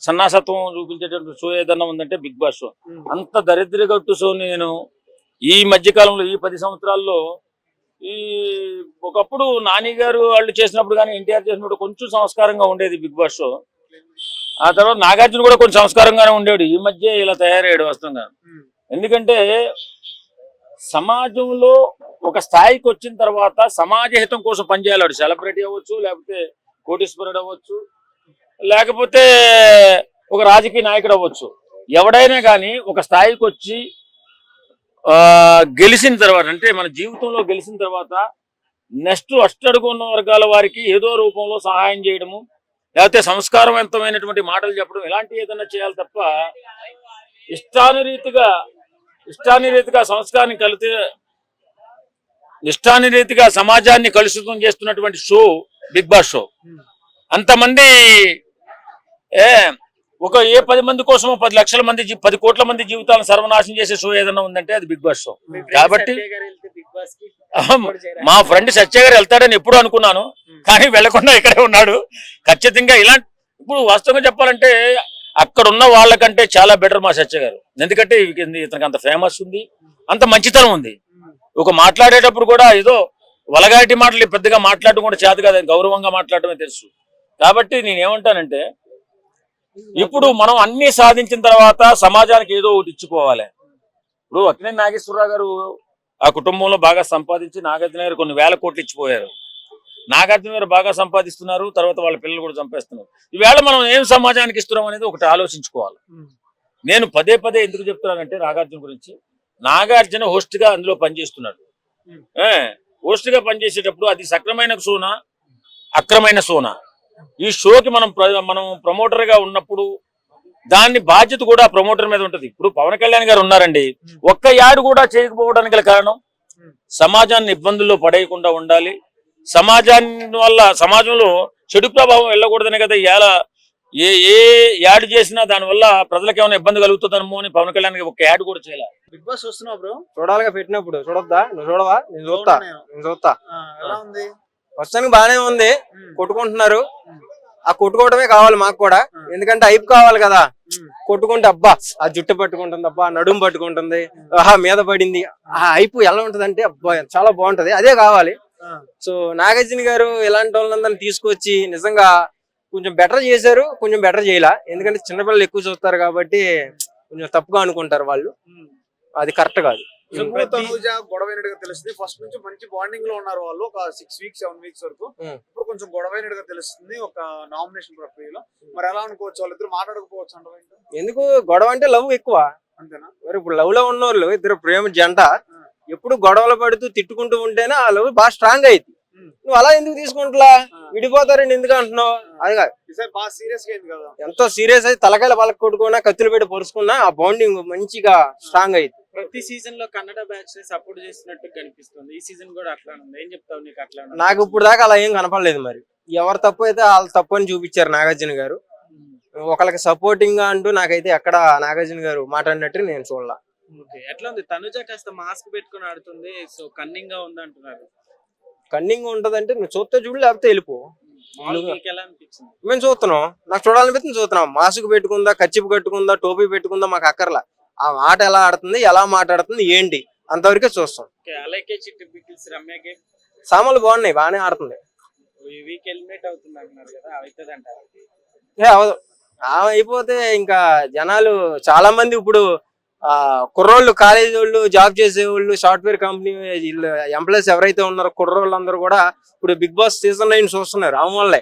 సన్నాసత్వం చూపించేటటువంటి show ఏదన్నా ఉందంటే big boss show. అంత దరిద్రగట్టు షో నేను ఈ మధ్య కాలంలో ఈ పది సంవత్సరాల్లో ఈ ఒకప్పుడు నాని గారు వాళ్ళు చేసినప్పుడు కానీ ఎన్టీఆర్ చేసినప్పుడు కొంచెం సంస్కారంగా ఉండేది బిగ్ బాస్ షో. ఆ తర్వాత నాగార్జున కూడా కొంచెం సంస్కారంగానే ఉండేవాడు. ఈ మధ్య ఇలా తయారయ్యాడు వస్తుందా ఎందుకంటే సమాజంలో ఒక స్థాయికి వచ్చిన తర్వాత సమాజ హితం కోసం పనిచేయాలి సెలబ్రిటీ అవ్వచ్చు లేకపోతే కోటీశ్వరుడు అవ్వచ్చు లేకపోతే ఒక రాజకీయ నాయకుడు అవ్వచ్చు. ఎవడైనా కానీ ఒక స్థాయికి వచ్చి గెలిచిన తర్వాత అంటే మన జీవితంలో గెలిచిన తర్వాత నెక్స్ట్ అష్టడుగు ఉన్న వర్గాల వారికి ఏదో రూపంలో సహాయం చేయడము లేకపోతే సంస్కారవంతమైనటువంటి మాటలు చెప్పడం ఇలాంటి ఏదైనా చేయాలి తప్ప ఇష్టానురీతిగా ఇష్టానురీతిగా సంస్కారాన్ని కలితే ఇష్టానురీతిగా సమాజాన్ని కలుషితం చేస్తున్నటువంటి షో బిగ్ బాస్ షో. అంతమంది ఏ ఒక ఏ పది మంది కోసమో పది లక్షల మంది పది కోట్ల మంది జీవితాలను సర్వనాశనం చేసే షో ఏదైనా ఉందంటే అది బిగ్ బాస్ షో. కాబట్టి మా ఫ్రెండ్ సత్య గారు వెళ్తాడని ఎప్పుడు అనుకున్నాను. కానీ వెళ్ళకుండా ఇక్కడే ఉన్నాడు. ఖచ్చితంగా ఇలాంటి ఇప్పుడు వాస్తవంగా చెప్పాలంటే అక్కడ ఉన్న వాళ్ళకంటే చాలా బెటర్ మా సత్య గారు. ఎందుకంటే ఇతనికి అంత ఫేమస్ ఉంది. అంత మంచితనం ఉంది. ఒక మాట్లాడేటప్పుడు కూడా ఏదో వలగాటి మాటలు పెద్దగా మాట్లాడడం కూడా చేత కాదు. గౌరవంగా మాట్లాడటమే తెలుసు. కాబట్టి నేను ఏమంటానంటే ఇప్పుడు మనం అన్ని సాధించిన తర్వాత సమాజానికి ఏదో ఒకటి ఇచ్చుకోవాలి. ఇప్పుడు అక్కినేని నాగేశ్వరరావు గారు ఆ కుటుంబంలో బాగా సంపాదించి నాగార్జున గారు కొన్ని వేల కోట్లు ఇచ్చిపోయారు. నాగార్జున గారు బాగా సంపాదిస్తున్నారు తర్వాత వాళ్ళ పిల్లలు కూడా చంపేస్తున్నారు. ఈవేళ మనం ఏం సమాజానికి ఇస్తున్నాం అనేది ఒకటి ఆలోచించుకోవాలి. నేను పదే పదే ఎందుకు చెప్తున్నానంటే నాగార్జున గురించి. నాగార్జున హోస్ట్గా అందులో పనిచేస్తున్నాడు. హోస్ట్గా పనిచేసేటప్పుడు అది సక్రమైన సోనా అక్రమైన సోనా? ఈ షోకి మనం మనం ప్రమోటర్గా ఉన్నప్పుడు దాన్ని బాధ్యత కూడా ప్రమోటర్ మీద ఉంటది. ఇప్పుడు పవన్ కళ్యాణ్ గారు ఉన్నారండి. ఒక్క యాడ్ కూడా చేయకపోవడానికి గల కారణం. సమాజాన్ని ఇబ్బందుల్లో పడేయకుండా ఉండాలి. సమాజాన్ని వల్ల సమాజంలో చెడు ప్రభావం వెళ్ళకూడదని కదా ఇవాళ. ఏ ఏ యాడ్ చేసినా దానివల్ల ప్రజలకు ఏమైనా ఇబ్బంది కలుగుతుందనమో అని పవన్ కళ్యాణ్ ఒక యాడ్ కూడా చేయాలి. బిగ్ బాస్ వస్తున్నావు బ్రో? చూడాలిగా పెట్టినప్పుడు. చూడొద్దా? నువ్వు చూడవా? నేను చూస్తా. నేను. చూస్తా. ఎలా ఉంది? ప్రస్తుతానికి బానే ఉంది. కొట్టుకుంటున్నారు. ఆ కొట్టుకోవడమే కావాలి మాకు కూడా. ఎందుకంటే ఐపు కావాలి కదా. కొట్టుకుంటే అబ్బా ఆ జుట్టు పట్టుకుంటుంది అబ్బా నడుము పట్టుకుంటుంది. ఆహా మీద పడింది. ఆ ఐపు ఎలా ఉంటది అంటే అబ్బా చాలా బాగుంటది. అదే కావాలి. సో నాగార్జున గారు ఇలాంటి వాళ్ళందరినీ తీసుకొచ్చి నిజంగా కొంచెం బెటర్ చేశారు కొంచెం బెటర్ చేయలా. ఎందుకంటే చిన్నపిల్లలు ఎక్కువ చూస్తారు కాబట్టి కొంచెం తప్పుగా అనుకుంటారు వాళ్ళు. అది కరెక్ట్ కాదు. తనూజ గొడవైనట్టుగా తెలుస్తుంది. ఫస్ట్ నుంచి మంచి బాండింగ్లో ఉన్నారు వాళ్ళు. ఒక సిక్స్ వీక్స్ సెవెన్ వీక్స్ వరకు. ఇప్పుడు కొంచెం గొడవైనట్టుగా తెలుస్తుంది ఒక నామినేషన్ ప్రక్రియలో. మరి ఎలా అనుకోవచ్చు? వాళ్ళిద్దరు మాట్లాడకపోవచ్చు అంటే ఎందుకు? గొడవ అంటే లవ్ ఎక్కువ. అంతేనా? మరి ఇప్పుడు లవ్లో ఉన్నోళ్ళు ఇద్దరు ప్రేమ జంట. ఎప్పుడు గొడవలు పడుతూ తిట్టుకుంటూ ఉంటేనే ఆ లవ్ బాగా స్ట్రాంగ్ అయింది. నువ్వు అలా ఎందుకు తీసుకుంటున్నా విడిపోతారండి ఎందుకు అంటున్నావు? అది కదా. ఎంతో సీరియస్ అయితే తలకాయలు వాళ్ళకి కొట్టుకున్నా కత్తులు పెట్టి పొరుచుకున్నా ఆ బాండింగ్ మంచిగా స్ట్రాంగ్ అయింది ప్రతి సీజన్లో కన్నడ బ్యాచ్ సపోర్ట్ చేస్తున్నట్టు కనిపిస్తుంది. ఈ సీజన్ కూడా అట్లా ఉంది. ఏం చెప్తావు నీకు అట్లా? నాకు ఇప్పుడు దాకా అలా ఏం కనపడలేదు మరి. ఎవరు తప్పు అయితే వాళ్ళు తప్పు అని చూపించారు నాగార్జున గారు. ఒకళ్ళకి సపోర్టింగ్గా అంటూ నాకైతే ఎక్కడ నాగార్జున గారు మాట్లాడినట్టు నేను చూడలా. ఎట్లా ఉంది? తనుజ కాస్త మాస్క్ పెట్టుకొని ఆడుతుంది. సో కన్నింగ్గా ఉంది అంటున్నారు. కన్నింగ్ ఉంటదంటే నువ్వు చూస్తే చూడు లేకపోతే వెళ్ళిపో. మేము. చూస్తున్నాం. నాకు చూడాలనిపిస్తుంది చూస్తున్నాం. మాస్క్ పెట్టుకుందా కచ్చిపు కట్టుకుందా టోపీ పెట్టుకుందా మాకు అక్కర్లా. ఆ మాట ఎలా ఆడుతుంది ఎలా మాట్లాడుతుంది ఏంటి అంతవరకే చూస్తాం. ఓకే అలాగే చిట్టి బికిల్స్ రమ్యకి సామాన్లు బాగున్నాయి బాగానే ఆడుతుంది. ఈ వీక్ ఎలిమినేట్ అవుతుంది అంటున్నారు కదా అవుతుంది అంటారు? ఏ అవదు ఆమె అయిపోతే ఇంకా జనాలు చాలా మంది ఇప్పుడు ఆ కుర్రోళ్ళు కాలేజీ వాళ్ళు జాబ్ చేసే వాళ్ళు సాఫ్ట్వేర్ కంపెనీ వీళ్ళు ఎంప్లాయీస్ ఎవరైతే ఉన్నారో కుర్రోళ్ళు అందరూ కూడా ఇప్పుడు బిగ్ బాస్ సీజన్ నైన్ చూస్తున్నారు ఆమె వల్లే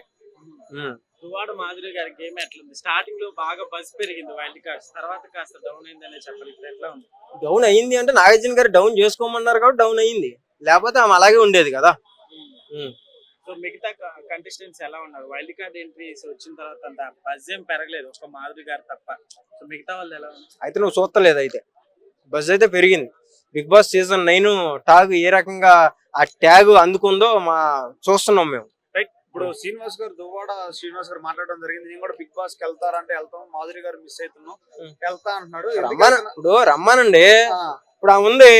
ఉమ్. దువాడ మాధురి గారి గేమ్ ఎట్లుంది? స్టార్టింగ్లో బాగా బస్ పెరిగింది వైల్డ్ కార్డ్స్ తర్వాత కాస్త డౌన్ అయిందనే చెప్పాలి. ఇప్పుడు ఎట్లా ఉంది? డౌన్ అయింది అంటే నాగార్జున గారు డౌన్ చేసుకోమన్నారు కాబట్టి డౌన్ అయింది. లేకపోతే ఆమె అలాగే ఉండేది కదా. సో మిగతా కంటెస్టెంట్స్ ఎలా ఉన్నారు? వైల్డ్ కార్డ్ ఎంట్రీస్ వచ్చిన తర్వాత అంత బజ్ ఏం పెరగలేదు. ఒక మాధురి గారు తప్ప. సో మిగతా వాళ్ళు ఎలా ఉన్నారు? అయితే నువ్వు చూస్తలేదు అయితే. బజ్ అయితే పెరిగింది. Big boss season nine tag ఏ రకంగా ఆ ట్యాగ్ అందుకుందో మా చూస్తున్నాం మేము. ఇప్పుడు శ్రీనివాస్ గారు దువ్వాడ శ్రీనివాస్ గారు మాట్లాడడం జరిగింది. నేను కూడా బిగ్ బాస్కి వెళ్తారంటే వెళ్తాం. మాధురి గారు మిస్ అవుతున్నాం. వెళ్తా అంటున్నాడు. ఇప్పుడు రమ్మనండి. ఆ, ఇప్పుడు ఆ ఉంది.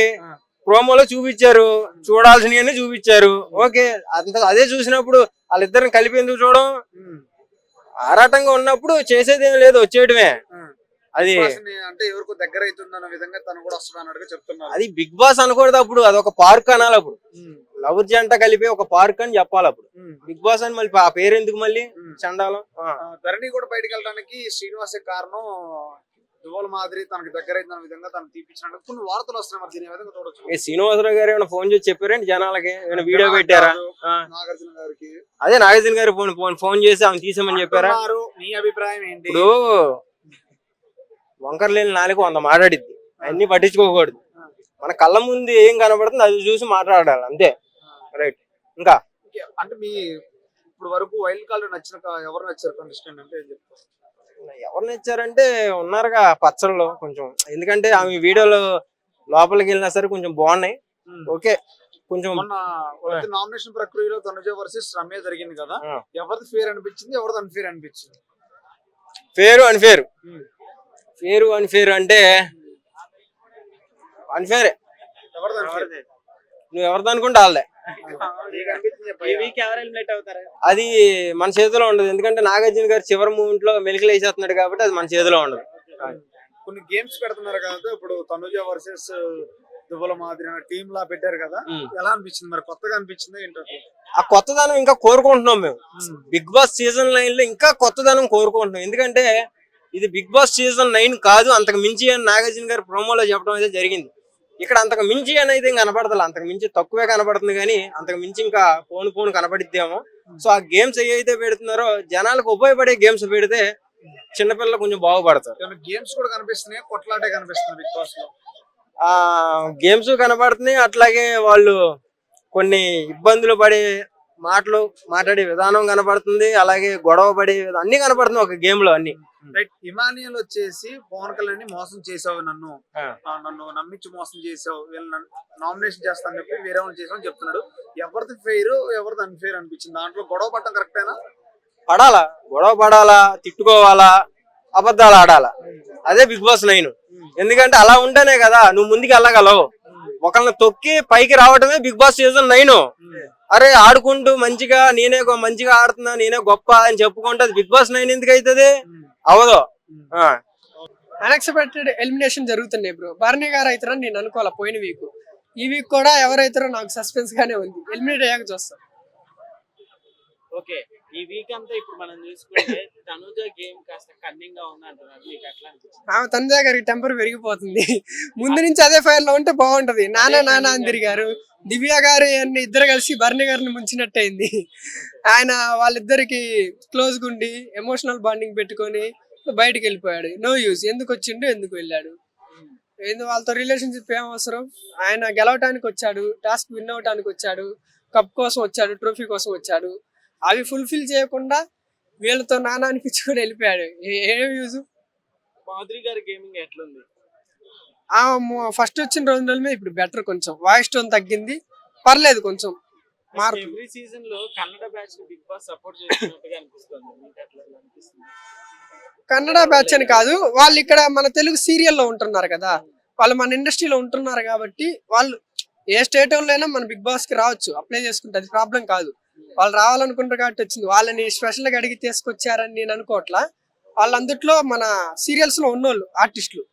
ప్రోమోలో చూపించారు. చూడాల్సినవన్నీ చూపించారు. ఓకే. అంత అదే చూసినప్పుడు వాళ్ళిద్దరిని కలిపి ఎందుకు చూడడం. ఆరాటంగా ఉన్నప్పుడు చేసేది ఏం లేదు. వచ్చేయడమే అది అంటే ఎవరికో దగ్గర అవుతుందన్న విధంగా తను కూడా వస్తుంది అన్నట్టుగా చెప్తున్నారు. అది బిగ్ బాస్ అనకూడదు అప్పుడు అది ఒక పార్క్ అనాలి అప్పుడు. లవర్ జంట కలిపి ఒక పార్క్ అని చెప్పాలి అప్పుడు. బిగ్ బాస్ అని మళ్ళీ ఆ పేరు ఎందుకు మళ్ళీ? చండాలం. ధరణి కూడా బయటకు వెళ్ళడానికి శ్రీనివాసే కారణం దువ్వల మాదిరి తనకి దగ్గర అయిన విధంగా తను తీపించినట్టు కొన్ని వార్తలు వస్తున్నాయి మరి దీని విధంగా చూడొచ్చు. ఏ శ్రీనివాసరావు గారు ఏమైనా ఫోన్ చేసి చెప్పారేంటి జనాలకి? ఏమైనా వీడియో పెట్టారా. నాగార్జున గారికి. అదే నాగార్జున గారు ఫోన్ ఫోన్ చేసి ఆమె తీసామని చెప్పారా. నీ అభిప్రాయం ఏంటి? ఇప్పుడు వంకర లేని నాలుగు వంద మాట్లాడిద్ది. అన్ని పట్టించుకోకూడదు. మన కళ్ళ ముందు ఏం కనబడుతుంది అది చూసి మాట్లాడాలి అంతే. రైట్ ఇంకా? అంటే మీ ఇప్పుడు వరకు వైల్డ్ కార్డు నచ్చిన ఎవరు నచ్చారు కంటెస్టెంట్ అంటే ఎవరు నచ్చారంటే ఉన్నారుగా పచ్చళ్ళు కొంచెం. ఎందుకంటే ఆమె వీడియోలు లోపలికి వెళ్ళినా సరే కొంచెం బాగున్నాయి. ఓకే. కొంచెం నామినేషన్ ప్రక్రియలో తనుజ వర్సెస్ రమ్య జరిగింది కదా. ఎవరిది ఫేర్ అనిపించింది ఎవరిది అన్ఫేర్ అనిపించింది? ఫేరు అన్ఫేర్ ఫేరు అన్ఫేర్ అంటే అన్ఫేరే? నువ్వు ఎవరిది అనుకుంటే వాళ్ళే నీకు అనిపించింది ఈ చెప్పయ్యా. వీక్ ఎవరు ఎలిమినేట్ అవుతారు? అది మన చేతిలో ఉండదు. ఎందుకంటే నాగార్జున గారు చివరి మూమెంట్లో మెలికలు వేసేస్తున్నాడు కాబట్టి అది మన చేతిలో ఉండదు. కొన్ని గేమ్స్ పెడుతున్నారు కదా ఇప్పుడు తనుజ వర్సెస్ దువ్వల మాదిరి టీమ్ లా పెట్టారు కదా. ఎలా అనిపించింది మరి? కొత్తగా అనిపించింది ఏంటో? ఆ కొత్తదనం ఇంకా కోరుకుంటున్నాం మేము. బిగ్ బాస్ సీజన్ నైన్లో ఇంకా కొత్తదనం కోరుకుంటున్నాం. ఎందుకంటే ఇది బిగ్ బాస్ సీజన్ నైన్ కాదు. అంతకు మించి అని నాగార్జున గారు ప్రోమోలో చెప్పడం అయితే జరిగింది. ఇక్కడ అంతకు మించి అని అయితే కనపడదు అంతకు మించి తక్కువే కనపడుతుంది కానీ అంతకు మించి ఇంకా ఫోన్ ఫోన్ కనపడిద్దేమో. సో ఆ గేమ్స్ ఏవైతే పెడుతున్నారో జనాలకు ఉపయోగపడే గేమ్స్ పెడితే చిన్నపిల్లలు కొంచెం బాగుపడతారు. గేమ్స్ కూడా కనిపిస్తున్నాయి? కొట్లాటే కనిపిస్తుంది బిగ్ బాస్లో. ఆ గేమ్స్ కనపడుతున్నాయి. అట్లాగే వాళ్ళు కొన్ని ఇబ్బందులు పడే మాటలు మాట్లాడే విధానం కనపడుతుంది. అలాగే గొడవ పడే అన్ని కనపడుతున్నాయి ఒక గేమ్లో అన్ని. రైట్ ఇమానియల్ వచ్చేసి పవన్ కళ్యాణ్ని మోసం చేసావు నన్ను. నన్ను నమ్మించి మోసం చేసావు. వీళ్ళు నామినేషన్ చేస్తాను చెప్పి వేరే వాళ్ళు చేసావు చెప్తున్నాడు. ఎవరిది ఫెయిర్ ఎవరిది అన్ఫెయిర్ అనిపించింది? దాంట్లో గొడవ పట్టడం కరెక్టేనా పడాలా. గొడవ పడాలా తిట్టుకోవాలా అబద్ధాలు ఆడాలా. అదే బిగ్ బాస్ నైన్ ఎందుకంటే అలా ఉంటేనే కదా నువ్వు ముందుకు వెళ్ళగలవు. ఒకళ్ళని తొక్కి పైకి రావడమే బిగ్ బాస్ సీజన్ నైన్ అరే ఆడుకుంటూ మంచిగా నేనే మంచిగా ఆడుతున్నా నేనే గొప్ప అని చెప్పుకుంటే బిగ్ బాస్ నైన్ ఎందుకు అవుతుంది? అవదు ఆ. అన్ఎక్స్పెక్టెడ్ ఎలిమినేషన్ జరుగుతున్నాయి బ్రో భరణి గారు అవుతారని నేను అనుకోవాలా పోయిన వీక్ ఈ వీక్ కూడా ఎవరైతారో నాకు సస్పెన్స్ గానే ఉంది. ఎలిమినేట్ అయ్యాక చూస్తాం. ఓకే ఈ వీక్ అంతా ఇప్పుడు మనం చూసుకుంటే తనుజ గేమ్ కాస్త కన్నింగ్గా ఉంది అంటున్నారు. మీకు అట్లా అనిపిస్తుంది? తండ్రి గారికి టెంపర్ పెరిగిపోతుంది. ముందు నుంచి అదే ఫైర్లో ఉంటే బాగుంటది. నానా నానా అని తిరిగారు. దివ్య గారు అన్ని ఇద్దరు కలిసి భరణి గారిని ముంచినట్టయింది. ఆయన వాళ్ళిద్దరికి క్లోజ్ గుండి ఎమోషనల్ బాండింగ్ పెట్టుకొని బయటికి వెళ్ళిపోయాడు. నో యూస్ ఎందుకు వచ్చిండు? ఎందుకు వెళ్ళాడు? ఏంది వాళ్ళతో రిలేషన్షిప్ ఏం అవసరం? ఆయన గెలవటానికి వచ్చాడు. టాస్క్ విన్ అవటానికి వచ్చాడు. కప్ కోసం వచ్చాడు. ట్రోఫీ కోసం వచ్చాడు. అవి ఫుల్ఫిల్ చేయకుండా వీళ్ళతో నానా అనిపించుకొని వెళ్ళిపోయాడు. ఏ- యూజ్ మాధురి గారి గేమింగ్ ఎట్లుంది? ఫస్ట్ వచ్చిన రెండు రోజుల మీద ఇప్పుడు బెటర్ కొంచెం. వాయిస్ టోన్ తగ్గింది. పర్లేదు కొంచెం మారుతుంది ఎవ్రీ సీజన్లో Kannada batch big boss support చేస్తున్నట్టుగా అనిపిస్తుంది. మీకు అట్లా అనిపిస్తుంది? కన్నడ బ్యాచ్ అని కాదు వాళ్ళు ఇక్కడ మన తెలుగు సీరియల్లో ఉంటున్నారు కదా. వాళ్ళు మన ఇండస్ట్రీలో ఉంటున్నారు కాబట్టి వాళ్ళు ఏ స్టేట్ అయినా మన బిగ్ బాస్కి రావచ్చు. అప్లై చేసుకుంటే అది ప్రాబ్లం కాదు. వాళ్ళు రావాలనుకుంటారు కాబట్టి వచ్చింది. వాళ్ళని స్పెషల్గా అడిగి తీసుకొచ్చారని నేను అనుకోవట్లా. వాళ్ళందుట్లో మన సీరియల్స్లో ఉన్నోళ్ళు ఆర్టిస్టులు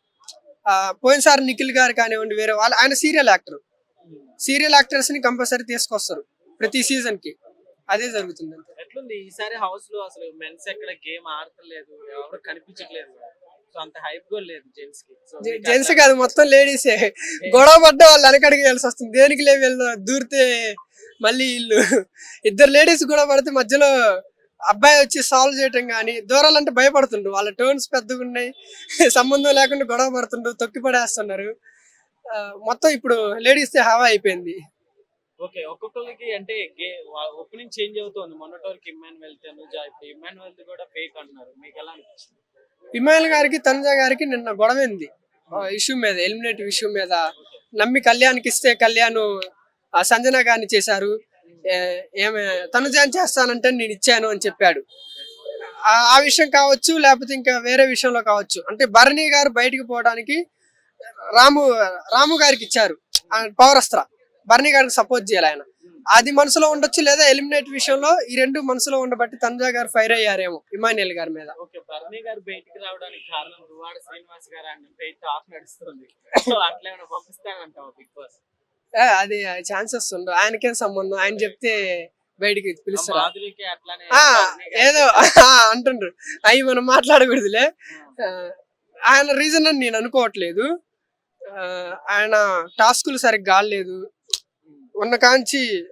పోయినసారి నిఖిల్ గారు కానివ్వండి వేరే వాళ్ళు ఆయన సీరియల్ యాక్టర్ సీరియల్ యాక్టర్స్ని కంపల్సరీ తీసుకొస్తారు ప్రతి సీజన్కి. అదే జరుగుతుంది అంతే. ఎట్లుంది? ఈసారి హౌస్లో అసలు మెన్స్ ఎక్కడ గేమ్ ఆడతలేదు. ఎవరు కనిపించట్లేదు. సో అంత హైప్ కూడా లేదు జెంట్స్కి. జెంట్స్ కాదు మొత్తం లేడీసే గొడవ పడ్డ వాళ్ళు వెనకడికి వెళ్ళాల్సి వస్తుంది. దేనికి లేవు వెళ్దా దూరితే మళ్ళీ వీళ్ళు. ఇద్దరు లేడీస్ గొడవ పడితే మధ్యలో అబ్బాయి వచ్చి సాల్వ్ చేయటం కానీ దూరాలంటే భయపడుతుండ్రు వాళ్ళ టోన్స్ పెద్దగా ఉన్నాయి. సంబంధం లేకుండా గొడవ పడుతుండ్రు తొక్కి పడేస్తున్నారు. మొత్తం ఇప్పుడు లేడీస్ హవా అయిపోయింది. ఓకే ఒక్కొక్కరికి అంటే ఓపెనింగ్ చేంజ్ అవుతుంది. మొన్నటి ఇమ్మాన్యువల్ తనుజ ఇప్పుడు ఇమ్మాన్యువల్ కూడా ఫేక్ అంటున్నారు. మీకు ఎలా అనిపిస్తుంది? విమల్ గారికి తనుజ గారికి నిన్న గొడవైంది. ఇష్యూ మీద ఎలిమినేటివ్ ఇష్యూ మీద. నమ్మి కళ్యాణ్కి ఇస్తే కళ్యాణ్ ఆ, సంజన గారిని చేశారు. ఏ- ఏమే తనుజ చేస్తానంటే నేను ఇచ్చాను అని చెప్పాడు. ఆ- ఆ విషయం కావచ్చు లేకపోతే ఇంకా వేరే విషయంలో కావచ్చు. అంటే భరణి గారు బయటికి పోవడానికి రాము రాము గారికి ఇచ్చారు. ఆ పౌరస్త్ర. భరణి గారికి సపోర్ట్ చేయాలి ఆయన. అది మనసులో ఉండొచ్చు లేదా ఎలిమినేట్ విషయంలో ఈ రెండు మనసులో ఉండబట్టి తనుజా గారు ఫైర్ అయ్యారేమో ఇమానియల్ గారి మీద. ఓకే బర్నీ గారు బయటికి రావడానికి కారణం దువాడ శ్రీనివాస్ గారు అని బయట టాక్ నడుస్తుంది. సో అట్లా ఏమైనా పంపిస్తానంటావా బిగ్ బాస్? ఏ, అది ఛాన్సెస్ ఉండవు. ఆయనకేం సంబంధం? ఆయన చెప్తే బయటికి పిలుస్తారు. ఏదో అంటుండ్రు. అవి మనం మాట్లాడకూడదులే. ఆయన రీజన్ అని నేను అనుకోవట్లేదు. ఆయన టాస్కులు సరిగ్గా కాలేదు ఉన్న కాంచి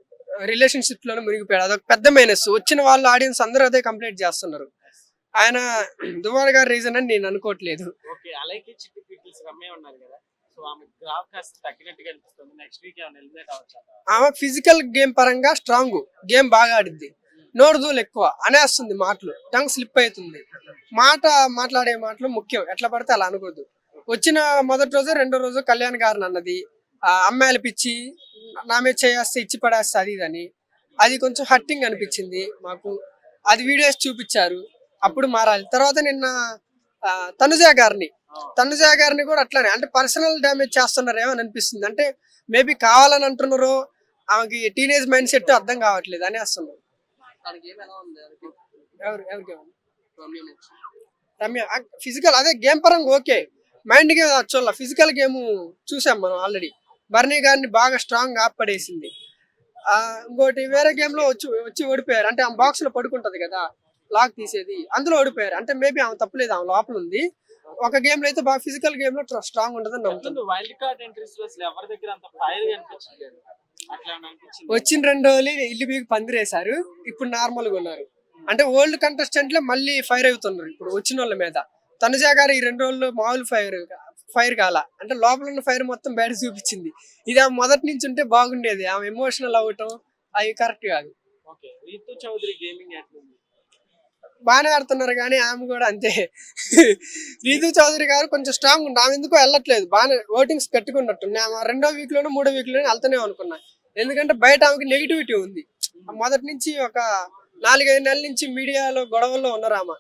రిలేషన్షిప్లోనే మునిగిపోయాడు. అదొక పెద్ద మైనస్ వచ్చిన వాళ్ళు ఆడియన్స్ అందరూ అదే కంప్లైంట్ చేస్తున్నారు. ఆయన దువార్ గారి రీజన్ అని నేను అనుకోవట్లేదు. ఓకే అలాగే చిట్టి పీపుల్స్ రమ్మే ఉన్నారు కదా. సో ఆమె ఫిజికల్ గేమ్ పరంగా స్ట్రాంగ్ గేమ్ బాగా ఆడిద్ది. నోరుదూలు ఎక్కువ. అనేస్తుంది మాటలు. టంగ్ స్లిప్ అవుతుంది. మాట మాట్లాడే మాటలు ముఖ్యం. ఎట్లా పడితే అలా అనుకోద్దు. వచ్చిన మొదటి రోజు రెండో రోజు కళ్యాణ్ గారిని అన్నది. అమ్మాయిలు పిచ్చి నామే చేయాస్తే ఇచ్చి పడేస్తే అది ఇదని. అది కొంచెం హట్టింగ్ అనిపించింది మాకు. అది వీడియోస్ చూపించారు. అప్పుడు మారాలి. తర్వాత నిన్న తనుజ గారిని. తనుజ గారిని కూడా అట్లానే అంటే పర్సనల్ డ్యామేజ్ చేస్తున్నారు అని అనిపిస్తుంది. అంటే మేబీ కావాలని అంటున్నారు ఆమెకి టీనేజ్ మైండ్ సెట్ అర్థం కావట్లేదు అని వస్తున్నారు ఎవరు ఎవరికి? రమ్య. ఫిజికల్ అదే గేమ్ పరంగా ఓకే. మైండ్ గేమ్ చూడాల ఫిజికల్ గేమ్ చూసాం మనం ఆల్రెడీ. బర్నీ గారిని బాగా స్ట్రాంగ్ ఆపడేసింది. ఆ, ఇంకోటి వేరే గేమ్లో వచ్చి వచ్చి ఓడిపోయారు. అంటే ఆమె బాక్స్లో పడుకుంటది కదా లాక్ తీసేది. అందులో ఓడిపోయారు. అంటే మేబీ ఆమె తప్పలేదు ఆమె లోపల ఉంది. ఒక గేమ్లో అయితే బాగా ఫిజికల్ గేమ్లో స్ట్రాంగ్ ఉంటుందని నమ్ముతుంది వైల్డ్ కార్డ్ ఎంట్రీస్లో అసలు ఎవరి దగ్గర అంత ఫైర్ అనిపించలేదు అట్లా ఏమైనా అనిపించింది? వచ్చిన రెండు రోజులు ఇల్లు మీకు పందిరేశారు. ఇప్పుడు నార్మల్గా ఉన్నారు. అంటే ఓల్డ్ కంటెస్టెంట్లే మళ్ళీ ఫైర్ అవుతున్నారు. ఇప్పుడు వచ్చిన వాళ్ళ మీద. తనుజా గారు ఈ రెండు రోజులు మామూలు ఫైర్ ఫైర్ కాల. అంటే లోపల ఉన్న ఫైర్ మొత్తం బయట చూపించింది. ఇది ఆమె మొదటి నుంచి ఉంటే బాగుండేది. ఆమె ఎమోషనల్ అవ్వటం అవి కరెక్ట్ కాదు. ఓకే. రీతు చౌదరి గేమింగ్ ఎట్లుంది బాగానే ఆడుతున్నారు కానీ ఆమె కూడా అంతే. రీతు చౌదరి గారు కొంచెం స్ట్రాంగ్ ఉంది ఆమె ఎందుకో వెళ్ళట్లేదు. బాగానే ఓటింగ్స్ కట్టుకున్నట్టు ఆమె రెండో వీక్ లోనో మూడో వీక్లోనే వెళ్తానే అనుకున్నా. ఎందుకంటే బయట ఆమెకి నెగిటివిటీ ఉంది. మొదటి నుంచి ఒక నాలుగైదు నెలల నుంచి మీడియాలో గొడవల్లో ఉన్నారు ఆమె.